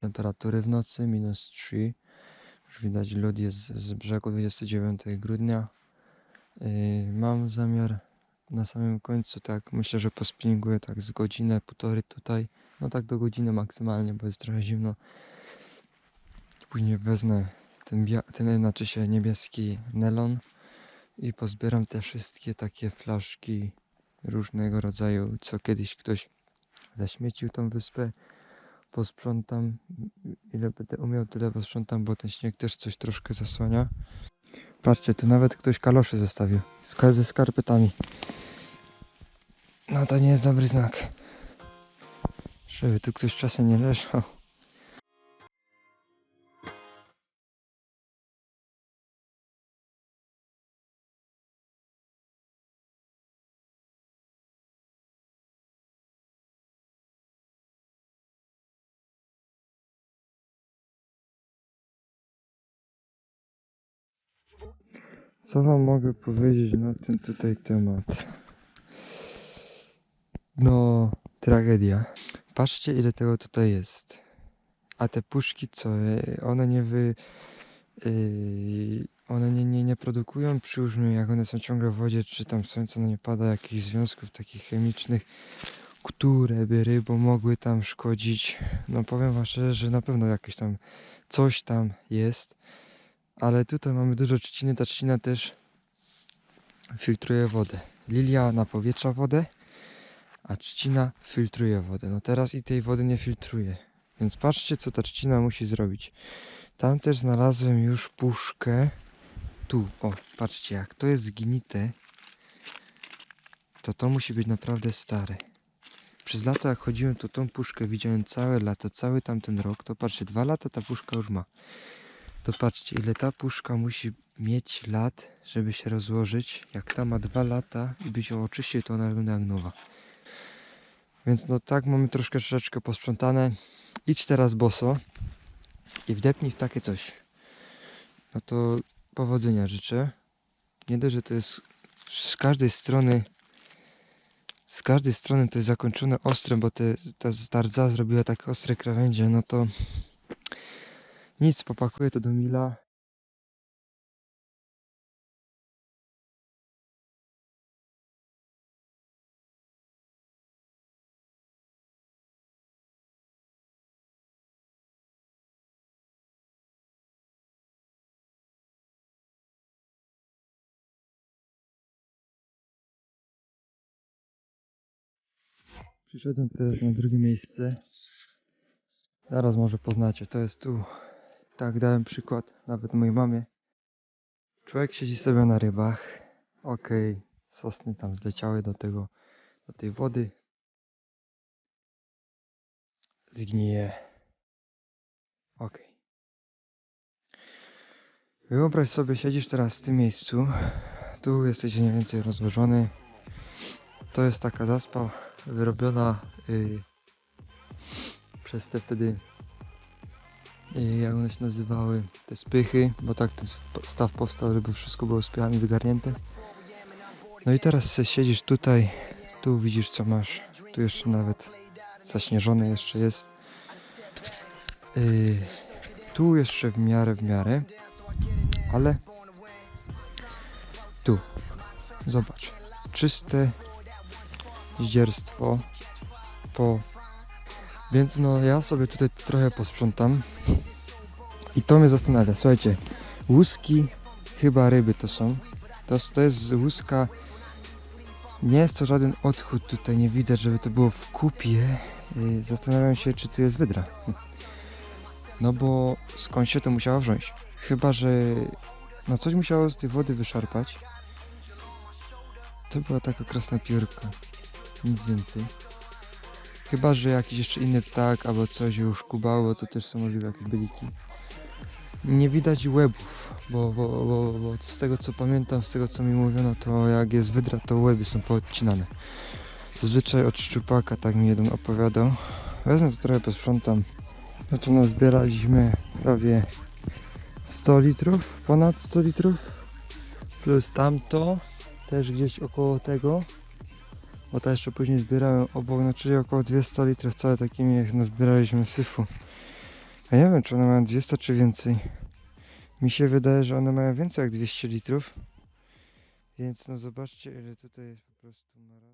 Temperatury w nocy minus 3. Już widać lód jest z brzegu 29 grudnia. Yy, mam zamiar na samym końcu, tak myślę, że pospinguję tak z godzinę, półtorej tutaj. No tak do godziny maksymalnie, bo jest trochę zimno. Później wezmę ten, ten znaczy się niebieski nelon i pozbieram te wszystkie takie flaszki różnego rodzaju, co kiedyś ktoś zaśmiecił tą wyspę. Posprzątam, ile będę umiał, tyle posprzątam, bo ten śnieg też coś troszkę zasłania. Patrzcie, tu nawet ktoś kaloszy zostawił ze skarpetami. No to nie jest dobry znak. Żeby tu ktoś czasem nie leżał. Co wam mogę powiedzieć na ten tutaj temat? No, tragedia. Patrzcie ile tego tutaj jest. A te puszki co, e, one nie wy... Yy, one nie, nie, nie produkują przyłóżmy, jak one są ciągle w wodzie, czy tam słońce na nie pada, jakichś związków takich chemicznych, które by rybom mogły tam szkodzić. No powiem wam szczerze, że na pewno jakieś tam coś tam jest. Ale tutaj mamy dużo trzciny, ta trzcina też filtruje wodę. Lilia napowietrza wodę, a trzcina filtruje wodę. No teraz i tej wody nie filtruje. Więc patrzcie, co ta trzcina musi zrobić. Tam też znalazłem już puszkę. Tu, o, patrzcie, jak to jest zgnite, to to musi być naprawdę stare. Przez lato, jak chodziłem, to tą puszkę widziałem całe lato, cały tamten rok. To patrzcie, dwa lata ta puszka już ma. To patrzcie, ile ta puszka musi mieć lat, żeby się rozłożyć. Jak ta ma dwa lata i byś ją oczyścił, to ona wygląda jak nowa. Więc no tak mamy troszkę troszeczkę posprzątane. Idź teraz boso i wdepnij w takie coś. No to powodzenia życzę. Nie dość, że to jest z każdej strony z każdej strony to jest zakończone ostrem, bo te, ta, ta zrobiła takie ostre krawędzie, no to nic, popakuję to do Mila. Przyszedłem teraz na drugie miejsce. Zaraz może poznacie, to jest tu. Tak, dałem przykład nawet mojej mamie. Człowiek siedzi sobie na rybach. Okej, sosny tam zleciały do tego, do tej wody. Zgnije. Okej. Wyobraź sobie, siedzisz teraz w tym miejscu. Tu jesteś mniej więcej rozłożony. To jest taka zaspa wyrobiona y, przez te wtedy jak one się nazywały, te spychy, bo tak ten st- staw powstał, żeby wszystko było spychami wygarnięte. No i teraz siedzisz tutaj, tu widzisz co masz, tu jeszcze nawet zaśnieżone jeszcze jest. Y, tu jeszcze w miarę, w miarę, ale tu, zobacz, czyste zdzierstwo po więc no ja sobie tutaj trochę posprzątam i to mnie zastanawia. Słuchajcie, łuski chyba ryby to są. To, to jest łuska. Nie jest to żaden odchód tutaj, nie widać, żeby to było w kupie. Yy, Zastanawiam się, czy tu jest wydra. No bo skąd się to musiało wziąć? Chyba, że no coś musiało z tej wody wyszarpać. To była taka krasna piórka. Nic więcej. Chyba, że jakiś jeszcze inny ptak albo coś już kubało, to też są możliwe jakieś byliki. Nie widać łebów, bo, bo, bo, bo z tego co pamiętam, z tego co mi mówiono, to jak jest wydra, to łeby są poodcinane. Zazwyczaj od szczupaka, tak mi jeden opowiadał. Wezmę to trochę posprzątam. No to nazbieraliśmy prawie 100 litrów, ponad 100 litrów. Plus tamto, też gdzieś około tego bo to jeszcze później zbierałem obok, no czyli około 200 litrów całe takimi jak nazbieraliśmy syfu. Ja nie wiem, czy one mają 200 czy więcej. Mi się wydaje, że one mają więcej jak 200 litrów. Więc no zobaczcie, ile tutaj jest po prostu na.